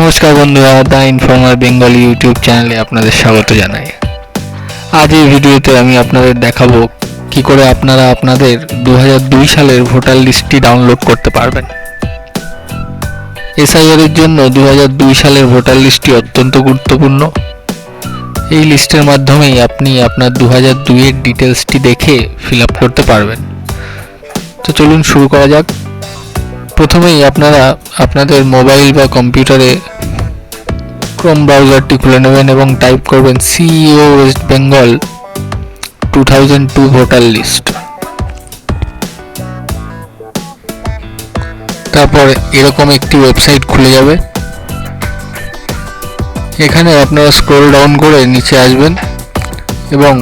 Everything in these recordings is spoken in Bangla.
নমস্কার বন্ধুরা, দ্য ইনফর্মার বেঙ্গলি ইউটিউব চ্যানেলে আপনাদের স্বাগত জানাই। আজ এই ভিডিওতে আমি আপনাদের দেখাবো কি করে আপনারা আপনাদের দু হাজার দুই সালের ভোটার লিস্টটি ডাউনলোড করতে পারবেন। এসআইআর এর জন্য দু হাজার দুই সালের ভোটার লিস্টটি অত্যন্ত গুরুত্বপূর্ণ। এই লিস্টের মাধ্যমেই আপনি আপনার দু হাজার দুইয়ের ডিটেলসটি দেখে ফিল আপ করতে পারবেন। তো চলুন শুরু করা যাক। প্রথমেই আপনারা আপনাদের মোবাইল বা কম্পিউটারে ক্রোম ব্রাউজারটি খুলে নেবেন এবং টাইপ করবেন CEO West Bengal two thousand two voter list. তারপর এরকম একটি ওয়েবসাইট খুলে যাবে। এখানে আপনারা স্ক্রল ডাউন করে নিচে আসবেন এবং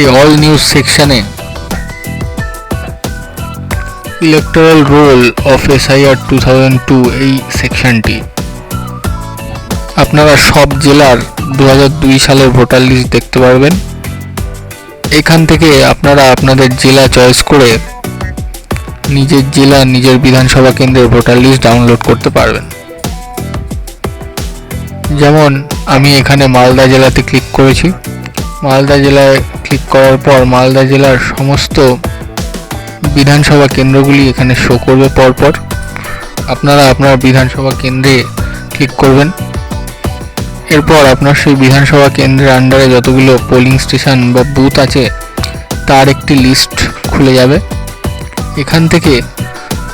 এই অল নিউজ সেকশনে electoral roll of SIR two thousand two এই সেকশনটি আপনারা সব জেলার দু দুই সালের ভোটার লিস্ট দেখতে পারবেন। এখান থেকে আপনারা আপনাদের জেলা চয়েস করে নিজের জেলা, নিজের বিধানসভা কেন্দ্রের ভোটার লিস্ট ডাউনলোড করতে পারবেন। যেমন আমি এখানে মালদা জেলাতে ক্লিক করেছি। মালদা জেলায় ক্লিক করার পর মালদা জেলার সমস্ত বিধানসভা কেন্দ্রগুলি এখানে শো করবে পরপর। আপনারা আপনার বিধানসভা কেন্দ্রে ক্লিক করবেন। এরপর আপনার সেই বিধানসভা কেন্দ্রের আন্ডারে যতগুলো পোলিং স্টেশন বা বুথ আছে, তার একটি লিস্ট খুলে যাবে। এখান থেকে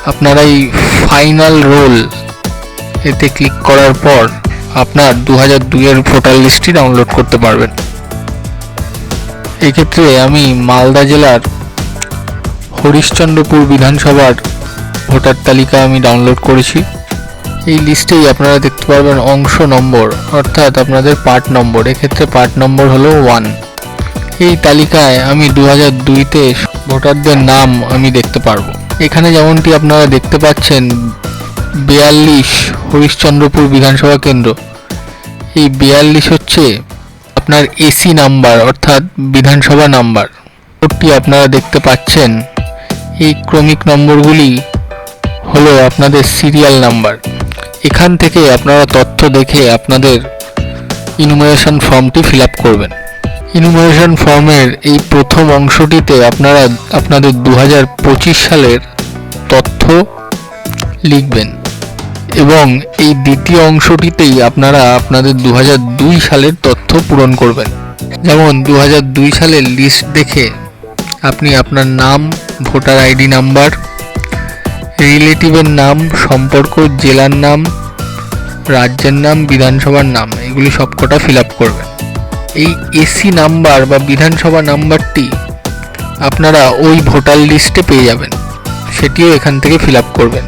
আপনারা এই ফাইনাল রোল এতে ক্লিক করার পর আপনার দু হাজার দুইয়ের ভোটার লিস্টটি ডাউনলোড করতে পারবেন। এক্ষেত্রে আমি মালদা জেলার হরিশ্চন্দ্রপুর বিধানসভার ভোটার তালিকা আমি ডাউনলোড করেছি। এই লিস্টেই আপনারা দেখতে পারবেন অংশ নম্বর, অর্থাৎ আপনাদের পার্ট নম্বর। এক্ষেত্রে পার্ট নম্বর হলো ওয়ান এই তালিকায় আমি দু হাজার দুইতে ভোটারদের নাম আমি দেখতে পারব। এখানে যেমনটি আপনারা দেখতে পাচ্ছেন, বিয়াল্লিশ হরিশ্চন্দ্রপুর বিধানসভা কেন্দ্র। এই বিয়াল্লিশ হচ্ছে আপনার এসি নাম্বার অর্থাৎ বিধানসভা নাম্বার নম্বরটি আপনারা দেখতে পাচ্ছেন এই ক্রমিক নম্বরগুলি হলো আপনাদের সিরিয়াল নাম্বার এখান থেকে আপনারা তথ্য দেখে আপনাদের ইনুমারেশন ফর্মটি ফিল আপ করবেন। ইনুমারেশন ফর্মের এই প্রথম অংশটিতে আপনারা আপনাদের দু হাজার পঁচিশ সালের তথ্য লিখবেন এবং এই দ্বিতীয় অংশটিতেই আপনারা আপনাদের দু হাজার দুই সালের তথ্য পূরণ করবেন। যেমন দু হাজার দুই সালের লিস্ট দেখে আপনি আপনার নাম, ভোটার আইডি নাম্বার, রিলেটিভের নাম, সম্পর্ক, জেলার নাম, রাজ্যের নাম, বিধানসভার নাম, এগুলি সবকটা ফিল আপ করবেন। এই এসি নাম্বার বা বিধানসভা নাম্বারটি আপনারা ওই ভোটার লিস্টে পেয়ে যাবেন। সেটিও এখান থেকে ফিল আপ করবেন।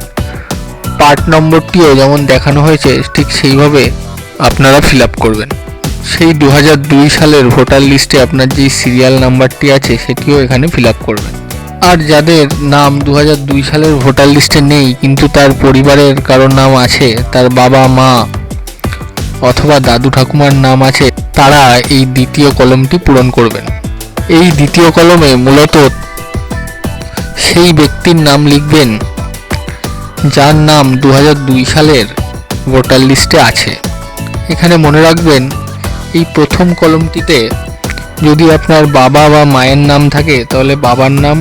পার্ট নম্বরটিও যেমন দেখানো হয়েছে, ঠিক সেইভাবে আপনারা ফিল আপ করবেন। সেই দু হাজার দুই সালের ভোটার লিস্টে আপনার যেই সিরিয়াল নাম্বারটি আছে, সেটিও এখানে ফিল আপ করবেন। আর যাদের নাম দু হাজার দুই সালের ভোটার লিস্টে নেই, কিন্তু তার পরিবারের কারোর নাম আছে, তার বাবা, মা অথবা দাদু ঠাকুমার নাম আছে, তারা এই দ্বিতীয় কলমটি পূরণ করবেন। এই দ্বিতীয় কলমে মূলত সেই ব্যক্তির নাম লিখবেন, যার নাম দু হাজার দুই সালের ভোটার লিস্টে আছে। এখানে মনে রাখবেন এই প্রথম কলমটিতে যদি আপনার বাবা বা মায়ের নাম থাকে, তাহলে বাবার নাম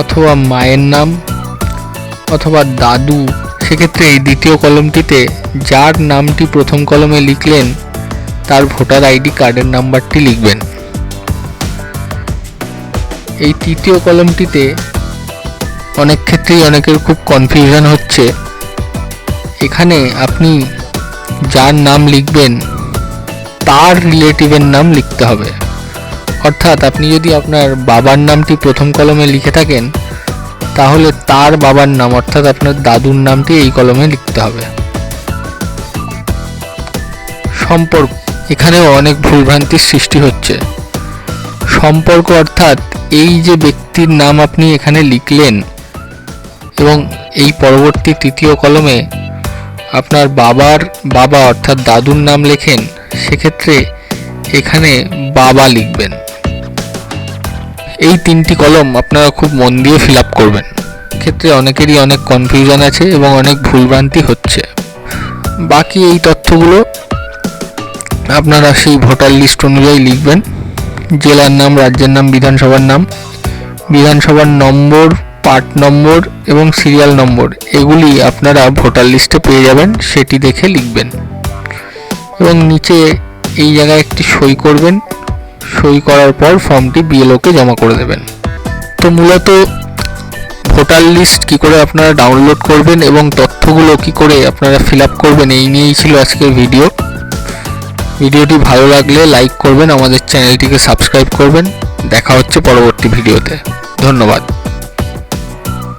অথবা মায়ের নাম অথবা দাদু। সেক্ষেত্রে এই দ্বিতীয় কলমটিতে যার নামটি প্রথম কলমে লিখলেন, তার ভোটার আইডি কার্ডের নাম্বারটি লিখবেন। এই তৃতীয় কলমটিতে অনেক ক্ষেত্রেই অনেকের খুব কনফিউশন হচ্ছে। এখানে আপনি যার নাম লিখবেন তার রিলেটিভের নাম লিখতে হবে। অর্থাৎ আপনি যদি আপনার বাবার নামটি প্রথম কলমে লিখে থাকেন, তাহলে তার বাবার নাম অর্থাৎ আপনার দাদুর নামটি এই কলমে লিখতে হবে। সম্পর্ক। এখানেও অনেক ভুলভ্রান্তির সৃষ্টি হচ্ছে। সম্পর্ক অর্থাৎ এই যে ব্যক্তির নাম আপনি এখানে লিখলেন এবং এই পরবর্তী তৃতীয় কলমে আপনার বাবার বাবা অর্থাৎ দাদুর নাম লেখেন, সেক্ষেত্রে এখানে বাবা লিখবেন। এই তিনটি কলম আপনারা খুব মন দিয়ে ফিল আপ করবেন। ক্ষেত্রে অনেকেরই অনেক কনফিউশন আছে এবং অনেক ভুলভ্রান্তি হচ্ছে। বাকি এই তথ্যগুলো আপনারা সেই ভোটার লিস্ট অনুযায়ী লিখবেন। জেলার নাম, রাজ্যের নাম, বিধানসভার নাম। বিধানসভার নম্বর পার্ট নম্বর এবং সিরিয়াল নম্বর, এগুলি আপনারা ভোটার লিস্টে পেয়ে যাবেন, সেটি দেখে লিখবেন। এবং নিচে এই জায়গায় একটি সই করবেন। সই করার পর ফর্মটি বিএলওকে জমা করে দেবেন। তো মূলত ভোটার লিস্ট কি করে আপনারা ডাউনলোড করবেন এবং তথ্যগুলো কি করে আপনারা ফিল আপ করবেন, এই নিয়েই ছিল আজকের ভিডিও। ভিডিওটি ভালো লাগলে লাইক করবেন, আমাদের চ্যানেলটিকে সাবস্ক্রাইব করবেন। দেখা হচ্ছে পরবর্তী ভিডিওতে। ধন্যবাদ।